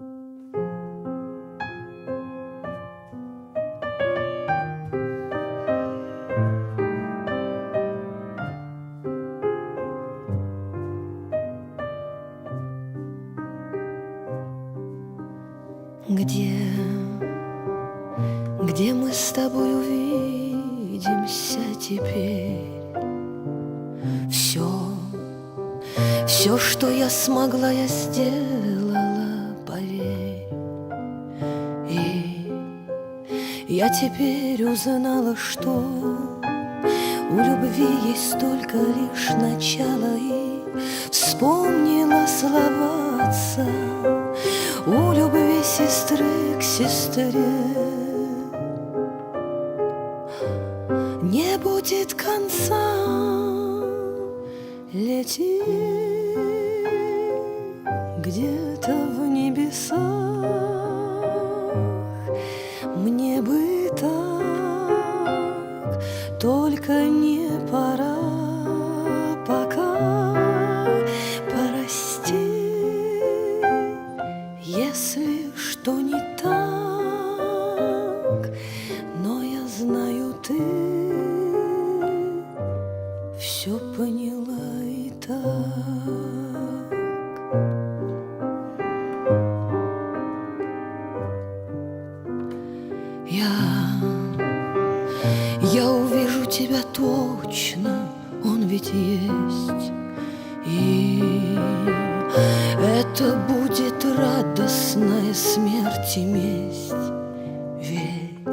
Где, где мы с тобой увидимся теперь? Все, все, что я смогла, я сделала, я теперь узнала, что у любви есть только лишь начало И вспомнила слова отца. У любви сестры к сестре Не будет конца Лети где-то в небесах Мне бы так, только не пора пока Прости, если что не так Но я знаю, ты все поняла Я, я увижу тебя точно, он ведь есть. И это будет радостная смерть и месть. Ведь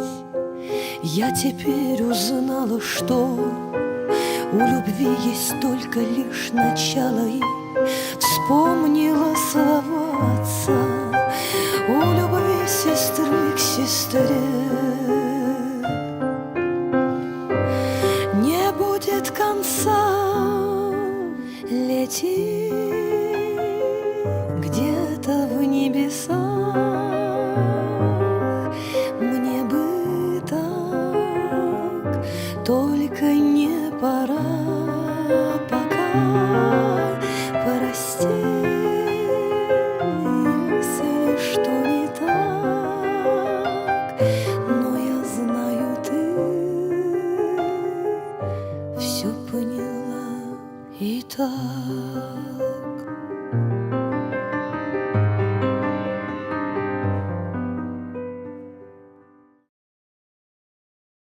я теперь узнала, что у любви есть только лишь начало. И вспомнила отца. У сестре Не будет конца Лети где-то в небесах. Мне бы так, только не пора и так.